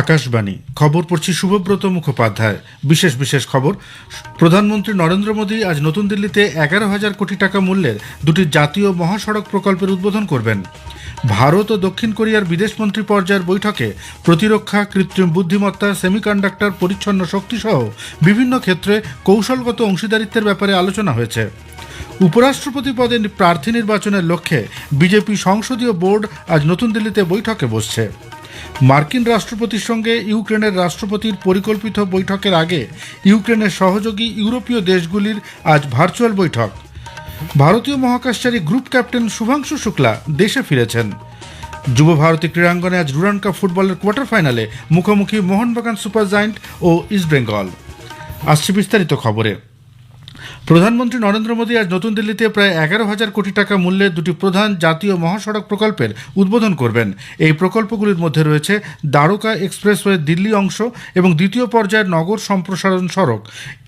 আকাশবাণী। খবর পড়ছি শুভব্রত মুখোপাধ্যায়। বিশেষ বিশেষ খবর, প্রধানমন্ত্রী নরেন্দ্র মোদী আজ নতুন দিল্লিতে এগারো হাজার কোটি টাকা মূল্যের দুটি জাতীয় মহাসড়ক প্রকল্পের উদ্বোধন করবেন। ভারত ও দক্ষিণ কোরিয়ার বিদেশমন্ত্রী পর্যায়ের বৈঠকে প্রতিরক্ষা, কৃত্রিম বুদ্ধিমত্তা, সেমিকন্ডাক্টর পরিচ্ছন্ন শক্তিসহ বিভিন্ন ক্ষেত্রে কৌশলগত অংশীদারিত্বের ব্যাপারে আলোচনা হয়েছে। উপরাষ্ট্রপতি পদে প্রার্থী নির্বাচনের লক্ষ্যে বিজেপি সংসদীয় বোর্ড আজ নতুন দিল্লিতে বৈঠকে বসছে। মার্কিন রাষ্ট্রপতির সঙ্গে ইউক্রেনের রাষ্ট্রপতির পরিকল্পিত বৈঠকের আগে ইউক্রেনের সহযোগী ইউরোপীয় দেশগুলির আজ ভার্চুয়াল বৈঠক। ভারতীয় মহাকাশচারী গ্রুপ ক্যাপ্টেন শুভাংশু শুক্লা দেশে ফিরেছেন। যুব ভারতী ক্রীড়াঙ্গনে আজ ডুরান্ড কাপ ফুটবলের কোয়ার্টার ফাইনালে মুখোমুখি মোহনবাগান সুপার জায়েন্ট ও ইস্টবেঙ্গল আসছে বিস্তারিত খবরে। প্রধানমন্ত্রী নরেন্দ্র মোদী আজ নতুন দিল্লিতে প্রায় এগারো হাজার কোটি টাকা মূল্যের দুটি প্রধান জাতীয় মহাসড়ক প্রকল্পের উদ্বোধন করবেন। এই প্রকল্পগুলির মধ্যে রয়েছে দ্বারকা এক্সপ্রেসওয়ে দিল্লি অংশ এবং দ্বিতীয় পর্যায়ের নগর সম্প্রসারণ সড়ক।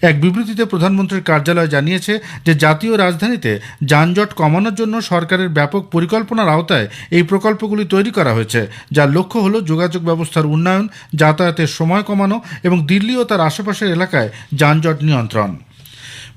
এক বিবৃতিতে প্রধানমন্ত্রীর কার্যালয় জানিয়েছে যে জাতীয় রাজধানীতে যানজট কমানোর জন্য সরকারের ব্যাপক পরিকল্পনার আওতায় এই প্রকল্পগুলি তৈরি করা হয়েছে, যার লক্ষ্য হল যোগাযোগ ব্যবস্থার উন্নয়ন, যাতায়াতের সময় কমানো এবং দিল্লি ও তার আশেপাশের এলাকায় যানজট নিয়ন্ত্রণ।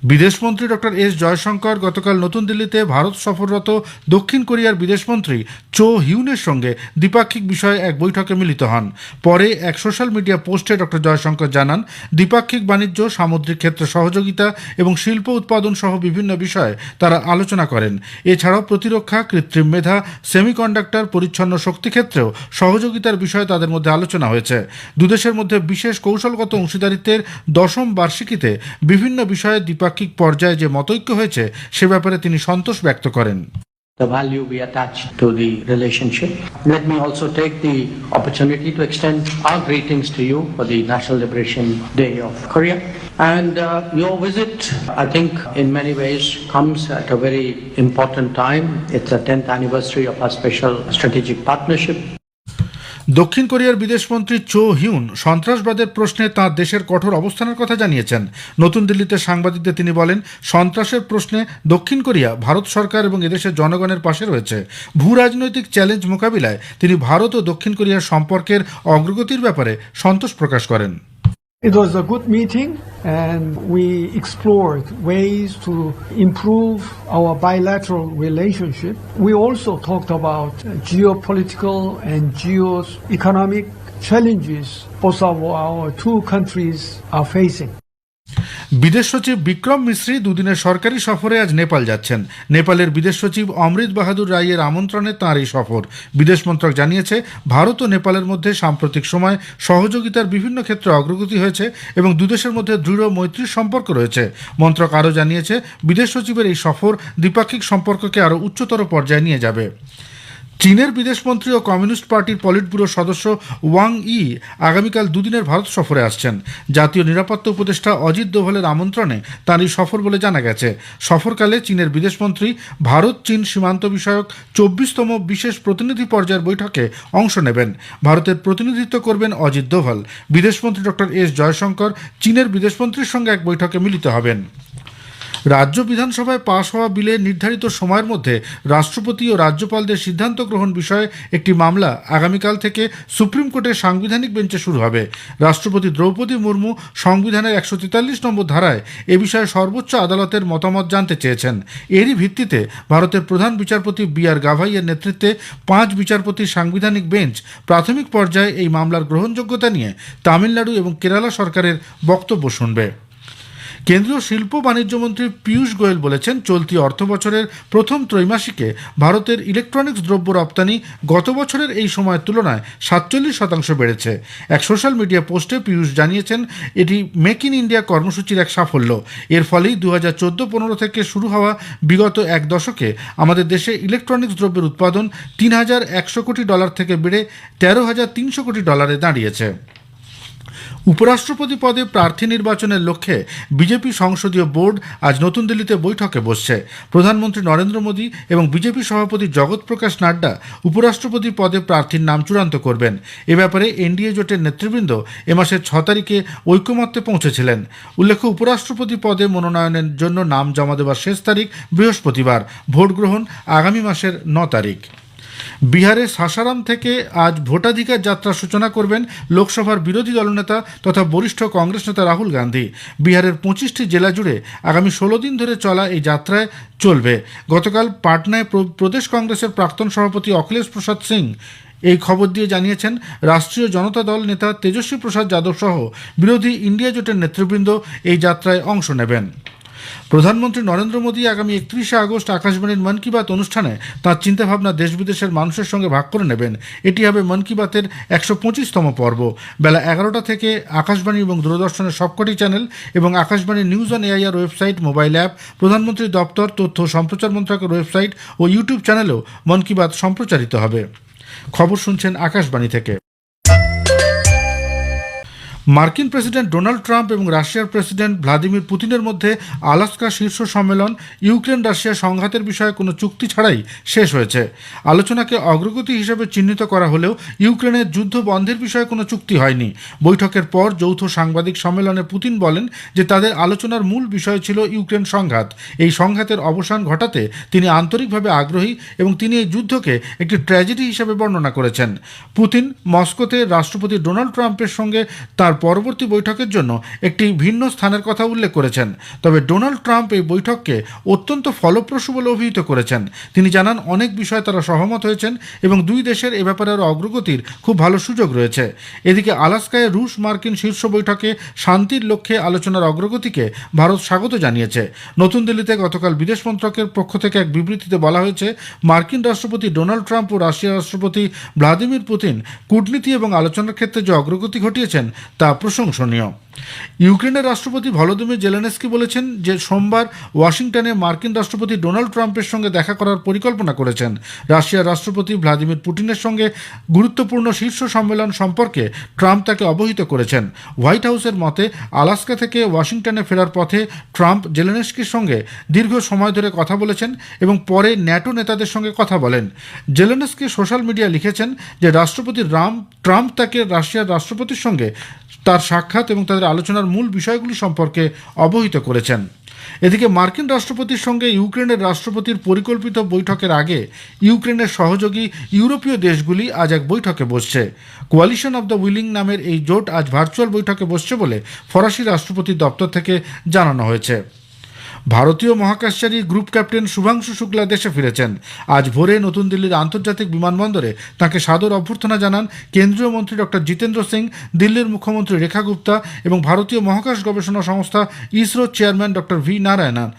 বিদেশমন্ত্রী ডক্টর এস জয়শঙ্কর গতকাল নতুন দিল্লিতে ভারত সফররত দক্ষিণ কোরিয়ার বিদেশমন্ত্রী চো হিউনের সঙ্গে দ্বিপাক্ষিক বিষয়ে এক বৈঠকে মিলিত হন। পরে এক সোশ্যাল মিডিয়া পোস্টে ডক্টর জয়শঙ্কর জানান, দ্বিপাক্ষিক বাণিজ্য, সামুদ্রিক ক্ষেত্রে সহযোগিতা এবং শিল্প উৎপাদন সহ বিভিন্ন বিষয়ে তারা আলোচনা করেন। এছাড়াও প্রতিরক্ষা, কৃত্রিম মেধা, সেমিকন্ডাক্টর, পরিচ্ছন্ন শক্তি ক্ষেত্রেও সহযোগিতার বিষয়ে তাদের মধ্যে আলোচনা হয়েছে। দুদেশের মধ্যে বিশেষ কৌশলগত অংশীদারিত্বের দশম বার্ষিকীতে বিভিন্ন বিষয়ে দ্বিপাক্ষিক পর্যায়ে যে মতৈক্য হয়েছে সে ব্যাপারে তিনি সন্তোষ ব্যক্ত করেন the value we attach to the relationship. Let me also take the opportunity to extend our greetings to you for the National Liberation Day of Korea. And uh, your visit, I think, in many ways comes at a very important time. It's the 10th anniversary of our special strategic partnership. দক্ষিণ কোরিয়ার বিদেশমন্ত্রী চো Hyun সন্ত্রাসবাদের প্রশ্নে তাঁর দেশের কঠোর অবস্থানের কথা জানিয়েছেন। নতুন দিল্লিতে সাংবাদিকদের তিনি বলেন, সন্ত্রাসের প্রশ্নে দক্ষিণ কোরিয়া, ভারত সরকার এবং এদেশের জনগণের পাশে রয়েছে। ভূ রাজনৈতিক চ্যালেঞ্জ মোকাবিলায় তিনি ভারত ও দক্ষিণ কোরিয়ার সম্পর্কের অগ্রগতির ব্যাপারে সন্তোষ প্রকাশ করেন। It was a good meeting and we explored ways to improve our bilateral relationship. We also talked about geopolitical and geo-economic challenges both of our two countries are facing. বিদেশ সচিব বিক্রম মিশ্রি দুদিনের সরকারি সফরে আজ নেপাল যাচ্ছেন। নেপালের বিদেশ সচিব অমৃত বাহাদুর রায়ের আমন্ত্রণে তাঁর এই সফর। বিদেশ মন্ত্রক জানিয়েছে, ভারত ও নেপালের মধ্যে সাম্প্রতিক সময় সহযোগিতার বিভিন্ন ক্ষেত্রে অগ্রগতি হয়েছে এবং দুদেশের মধ্যে দৃঢ় মৈত্রীর সম্পর্ক রয়েছে। মন্ত্রক আরও জানিয়েছে, বিদেশ সচিবের এই সফর দ্বিপাক্ষিক সম্পর্ককে আরও উচ্চতর পর্যায়ে নিয়ে যাবে। চীনের বিদেশমন্ত্রী ও কমিউনিস্ট পার্টির পলিট ব্যুরো সদস্য ওয়াং ই আগামীকাল দুদিনের ভারত সফরে আসছেন। জাতীয় নিরাপত্তা উপদেষ্টা অজিত দোভালের আমন্ত্রণে তাঁর এই সফর বলে জানা গেছে। সফরকালে চীনের বিদেশমন্ত্রী ভারত চীন সীমান্ত বিষয়ক চব্বিশতম বিশেষ প্রতিনিধি পর্যায়ের বৈঠকে অংশ নেবেন। ভারতের প্রতিনিধিত্ব করবেন অজিত দোভাল। বিদেশমন্ত্রী ডক্টর এস জয়শঙ্কর চীনের বিদেশমন্ত্রীর সঙ্গে এক বৈঠকে মিলিত হবেন। রাজ্য বিধানসভায় পাশ হওয়া বিলে নির্ধারিত সময়ের মধ্যে রাষ্ট্রপতি ও রাজ্যপালদের সিদ্ধান্ত গ্রহণ বিষয়ে একটি মামলা আগামীকাল থেকে সুপ্রিম কোর্টের সাংবিধানিক বেঞ্চে শুরু হবে। রাষ্ট্রপতি দ্রৌপদী মুর্মু সংবিধানের একশো তেতাল্লিশ নম্বর ধারায় এ বিষয়ে সর্বোচ্চ আদালতের মতামত জানতে চেয়েছেন। এরই ভিত্তিতে ভারতের প্রধান বিচারপতি বি আর গাভাইয়ের নেতৃত্বে পাঁচ বিচারপতির সাংবিধানিক বেঞ্চ প্রাথমিক পর্যায়ে এই মামলার গ্রহণযোগ্যতা নিয়ে তামিলনাড়ু এবং কেরালা সরকারের বক্তব্য শুনবে। কেন্দ্রীয় শিল্প বাণিজ্য মন্ত্রী পীয়ূষ গোয়েল বলেছেন, চলতি অর্থ বছরের প্রথম ত্রৈমাসিকে ভারতের ইলেকট্রনিক্স দ্রব্য রপ্তানি গত বছরের এই সময়ের তুলনায় সাতচল্লিশ শতাংশ বেড়েছে। এক সোশ্যাল মিডিয়া পোস্টে পীয়ূষ জানিয়েছেন, এটি মেক ইন ইন্ডিয়া কর্মসূচির এক সাফল্য। এর ফলেই দু হাজার চোদ্দ পনেরো থেকে শুরু হওয়া বিগত এক দশকে আমাদের দেশে ইলেকট্রনিক্স দ্রব্যের উৎপাদন তিন হাজার একশো কোটি ডলার থেকে বেড়ে তেরো হাজার তিনশো কোটি ডলারে দাঁড়িয়েছে। উপরাষ্ট্রপতি পদে প্রার্থী নির্বাচনের লক্ষ্যে বিজেপি সংসদীয় বোর্ড আজ নতুন দিল্লিতে বৈঠকে বসছে। প্রধানমন্ত্রী নরেন্দ্র মোদী এবং বিজেপি সভাপতি জগৎ প্রকাশ নাড্ডা উপরাষ্ট্রপতি পদে প্রার্থীর নাম চূড়ান্ত করবেন। এ ব্যাপারে এনডিএ জোটের নেতৃবৃন্দ এ মাসের ছ তারিখে ঐক্যমত্যে পৌঁছেছিলেন। উল্লেখ্য, উপরাষ্ট্রপতি পদে মনোনয়নের জন্য নাম জমা দেওয়ার শেষ তারিখ বৃহস্পতিবার। ভোট গ্রহণ আগামী মাসের ন তারিখ। বিহারের সাসারাম থেকে আজ ভোটাধিকার যাত্রার সূচনা করবেন লোকসভার বিরোধী দলনেতা তথা বরিষ্ঠ কংগ্রেস নেতা রাহুল গান্ধী। বিহারের পঁচিশটি জেলা জুড়ে আগামী ষোলো দিন ধরে চলা এই যাত্রায় চলবে। গতকাল পাটনায় প্র- প্রদেশ কংগ্রেসের প্রাক্তন সভাপতি অখিলেশ প্রসাদ সিং এই খবর দিয়ে জানিয়েছেন, রাষ্ট্রীয় জনতা দল নেতা তেজস্বী প্রসাদ যাদব সহ বিরোধী ইন্ডিয়া জোটের নেতৃবৃন্দ এই যাত্রায় অংশ নেবেন। প্রধানমন্ত্রী নরেন্দ্র মোদী আগামী একত্রিশে আগস্ট আকাশবাণীর মন কি বাত অনুষ্ঠানে তাঁর চিন্তাভাবনা দেশ বিদেশের মানুষের সঙ্গে ভাগ করে নেবেন। এটি হবে মন কি বাতের একশো পঁচিশতম পর্ব। বেলা এগারোটা থেকে আকাশবাণী এবং দূরদর্শনের সবকটি চ্যানেল এবং Akashvani news on AIR website, mobile app, প্রধানমন্ত্রী দপ্তর, তথ্য সম্প্রচার মন্ত্রকের ওয়েবসাইট ও ইউটিউব চ্যানেলেও মন কি বাত সম্প্রচারিত হবে। খবর শুনছেন আকাশবাণী থেকে। মার্কিন প্রেসিডেন্ট ডোনাল্ড ট্রাম্প এবং রাশিয়ার প্রেসিডেন্ট ভ্লাদিমির পুতিনের মধ্যে আলাস্কা শীর্ষ সম্মেলন, ইউক্রেন, রাশিয়া সংঘাতের বিষয়ে কোনো চুক্তি ছাড়াই শেষ হয়েছে। আলোচনাকে অগ্রগতি হিসেবে চিহ্নিত করা হলেও ইউক্রেনের যুদ্ধ বন্ধের বিষয়ে কোনো চুক্তি হয়নি। বৈঠকের পর যৌথ সাংবাদিক সম্মেলনে পুতিন বলেন যে তাদের আলোচনার মূল বিষয় ছিল ইউক্রেন সংঘাত। এই সংঘাতের অবসান ঘটাতে তিনি আন্তরিকভাবে আগ্রহী এবং তিনি এই যুদ্ধকে একটি ট্র্যাজেডি হিসেবে বর্ণনা করেছেন। পুতিন মস্কোতে রাষ্ট্রপতি ডোনাল্ড ট্রাম্পের সঙ্গে তার পরবর্তী বৈঠকের জন্য একটি ভিন্ন স্থানের কথা উল্লেখ করেছেন। তবে ডোনাল্ড ট্রাম্প এই বৈঠককে অত্যন্ত ফলপ্রসূ বলে অভিহিত করেছেন। তিনি জানান, অনেক বিষয়ে তারা সহমত হয়েছেন এবং দুই দেশের এ ব্যাপারে অগ্রগতির খুব ভালো সুযোগ রয়েছে। এদিকে আলাস্কায় রুশ মার্কিন শীর্ষ বৈঠকে শান্তির লক্ষ্যে আলোচনার অগ্রগতিকে ভারত স্বাগত জানিয়েছে। নতুন দিল্লিতে গতকাল বিদেশ মন্ত্রকের পক্ষ থেকে এক বিবৃতিতে বলা হয়েছে, মার্কিন রাষ্ট্রপতি ডোনাল্ড ট্রাম্প ও রাশিয়ার রাষ্ট্রপতি ভ্লাদিমির পুতিন কূটনীতি এবং আলোচনার ক্ষেত্রে যে অগ্রগতি ঘটিয়েছেন, তা প্রশংসনীয়। ইউক্রেনের রাষ্ট্রপতি ভলোদিমির জেলেনস্কি বলেছেন যে সোমবার ওয়াশিংটনে মার্কিন রাষ্ট্রপতি ডোনাল্ড ট্রাম্পের সঙ্গে দেখা করার পরিকল্পনা করেছেন। রাশিয়ার রাষ্ট্রপতি ভ্লাদিমির পুটিনের সঙ্গে গুরুত্বপূর্ণ শীর্ষ সম্মেলন সম্পর্কে ট্রাম্প তাকে অবহিত করেছেন। হোয়াইট হাউসের মতে, আলাস্কা থেকে ওয়াশিংটনে ফেরার পথে ট্রাম্প জেলেনস্কির সঙ্গে দীর্ঘ সময় ধরে কথা বলেছেন এবং পরে ন্যাটো নেতাদের সঙ্গে কথা বলেন। জেলেনস্কি সোশ্যাল মিডিয়া লিখেছেন যে রাষ্ট্রপতি রাম ট্রাম্প তাকে রাশিয়ার রাষ্ট্রপতির সঙ্গে তার সাক্ষাৎ এবং তাদের আলোচনার মূল বিষয়গুলি সম্পর্কে অবহিত করেছেন। এদিকে মার্কিন রাষ্ট্রপতির সঙ্গে ইউক্রেনের রাষ্ট্রপতির পরিকল্পিত বৈঠকের আগে ইউক্রেনের সহযোগী ইউরোপীয় দেশগুলি আজ এক বৈঠকে বসছে। কোয়ালিশন অব দ্য উইলিং নামের এই জোট আজ ভার্চুয়াল বৈঠকে বসছে বলে ফরাসি রাষ্ট্রপতির দপ্তর থেকে জানানো হয়েছে। ভারতীয় মহাকাশচারী গ্রুপ ক্যাপ্টেন শুভাংশু শুক্লা দেশে ফিরেছেন। আজ ভোরে নতুন দিল্লির আন্তর্জাতিক বিমানবন্দরে তাকে সাদর অভ্যর্থনা জানান কেন্দ্রীয় মন্ত্রী ডক্টর জিতেন্দ্র সিং, দিল্লির মুখ্যমন্ত্রী রেখা গুপ্তা এবং ভারতীয় মহাকাশ গবেষণা সংস্থা ইসরোর চেয়ারম্যান ডক্টর ভি. নারায়ণন।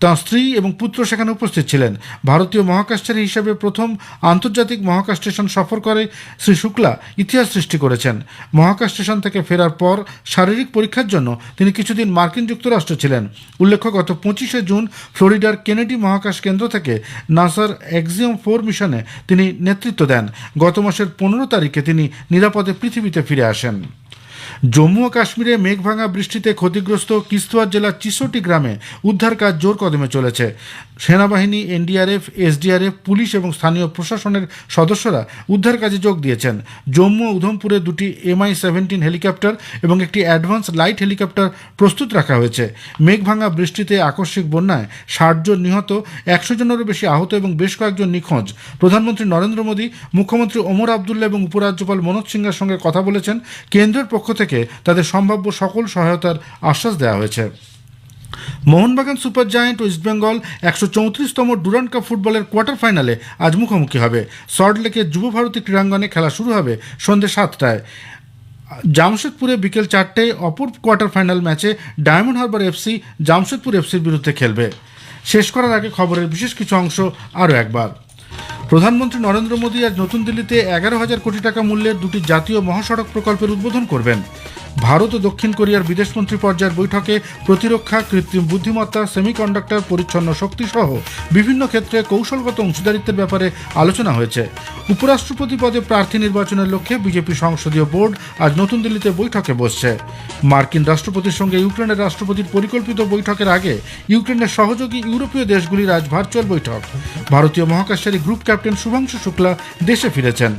তাঁর স্ত্রী এবং পুত্র সেখানে উপস্থিত ছিলেন। ভারতীয় মহাকাশচারী হিসেবে প্রথম আন্তর্জাতিক মহাকাশ স্টেশন সফর করে শ্রী শুক্লা ইতিহাস সৃষ্টি করেছেন। মহাকাশ স্টেশন থেকে ফেরার পর শারীরিক পরীক্ষার জন্য তিনি কিছুদিন মার্কিন যুক্তরাষ্ট্র ছিলেন। উল্লেখ্য, গত পঁচিশে জুন ফ্লোরিডার কেনেডি মহাকাশ কেন্দ্র থেকে নাসার এক্সিয়ম ফোর মিশনে তিনি নেতৃত্ব দেন। গত মাসের পনেরো তারিখে তিনি নিরাপদে পৃথিবীতে ফিরে আসেন। জম্মু ও কাশ্মীরে মেঘভাঙা বৃষ্টিতে ক্ষতিগ্রস্ত কিস্তোয়ার জেলার চিসোটি গ্রামে উদ্ধার কাজ জোর কদমে চলেছে। সেনাবাহিনী, এনডিআরএফ, এসডিআরএফ, পুলিশ এবং স্থানীয় প্রশাসনের সদস্যরা উদ্ধার কাজে যোগ দিয়েছেন। জম্মু ও উধমপুরে দুটি এমআই সেভেন্টিন হেলিকপ্টার এবং একটি অ্যাডভান্স লাইট হেলিকপ্টার প্রস্তুত রাখা হয়েছে। মেঘভাঙা বৃষ্টিতে আকস্মিক বন্যায় ষাট জন নিহত, একশো জনেরও বেশি আহত এবং বেশ কয়েকজন নিখোঁজ। প্রধানমন্ত্রী নরেন্দ্র মোদী, মুখ্যমন্ত্রী ওমর আবদুল্লা এবং উপরাজ্যপাল মনোজ সিংহের সঙ্গে কথা বলেছেন। কেন্দ্রের পক্ষ থেকে তাদের সম্ভাব্য সকল সহায়তার আশ্বাস দেওয়া হয়েছে। মোহনবাগান সুপার জায়ান্ট ও ইস্টবেঙ্গল একশো চৌত্রিশতম ডুরান্ড কাপ ফুটবলের কোয়ার্টার ফাইনালে আজ মুখোমুখি হবে। সল্টলেকের যুব ভারতী ক্রীড়াঙ্গনে খেলা শুরু হবে সন্ধ্যে সাতটায়। জামশেদপুরে বিকেল চারটেয় অপর কোয়ার্টার ফাইনাল ম্যাচে ডায়মন্ড হারবার এফসি জামশেদপুর এফসির বিরুদ্ধে খেলবে। শেষ করার আগে খবরের বিশেষ কিছু অংশ আরও একবার। প্রধানমন্ত্রী নরেন্দ্র মোদী আজ নতুন দিল্লিতে এগারো হাজার কোটি টাকা মূল্যের দুটি জাতীয় মহাসড়ক প্রকল্পের উদ্বোধন করবেন। ভারত ও দক্ষিণ কোরিয়ার বিদেশমন্ত্রী পর্যায়ের বৈঠকে প্রতিরক্ষা, কৃত্রিম বুদ্ধিমত্তা, সেমিকন্ডাক্টর, পরিচ্ছন্ন শক্তি সহ বিভিন্ন ক্ষেত্রে কৌশলগত অংশীদারিত্বের ব্যাপারে আলোচনা হয়েছে। উপরাষ্ট্রপতি পদে প্রার্থী নির্বাচনের লক্ষ্যে বিজেপি সংসদীয় বোর্ড আজ নতুন দিল্লিতে বৈঠকে বসছে। মার্কিন রাষ্ট্রপতির সঙ্গে ইউক্রেনের রাষ্ট্রপতির পরিকল্পিত বৈঠকের আগে ইউক্রেনের সহযোগী ইউরোপীয় দেশগুলির আজ ভার্চুয়াল বৈঠক। ভারতীয় মহাকাশচারী গ্রুপ ক্যাপ্টেন শুভাংশু শুক্লা দেশে ফিরেছেন।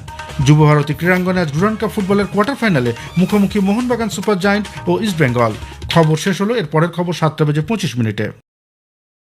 যুব ভারতী ক্রীড়াঙ্গনে আজ ডুরান্ড কাপ ফুটবলের কোয়ার্টার ফাইনালে মুখোমুখি মোহনবাগান সুপার জায়েন্ট ও ইস্টবেঙ্গল খবর শেষ হলো, এর পরের খবর সাতটা বেজে পঁচিশ মিনিটে।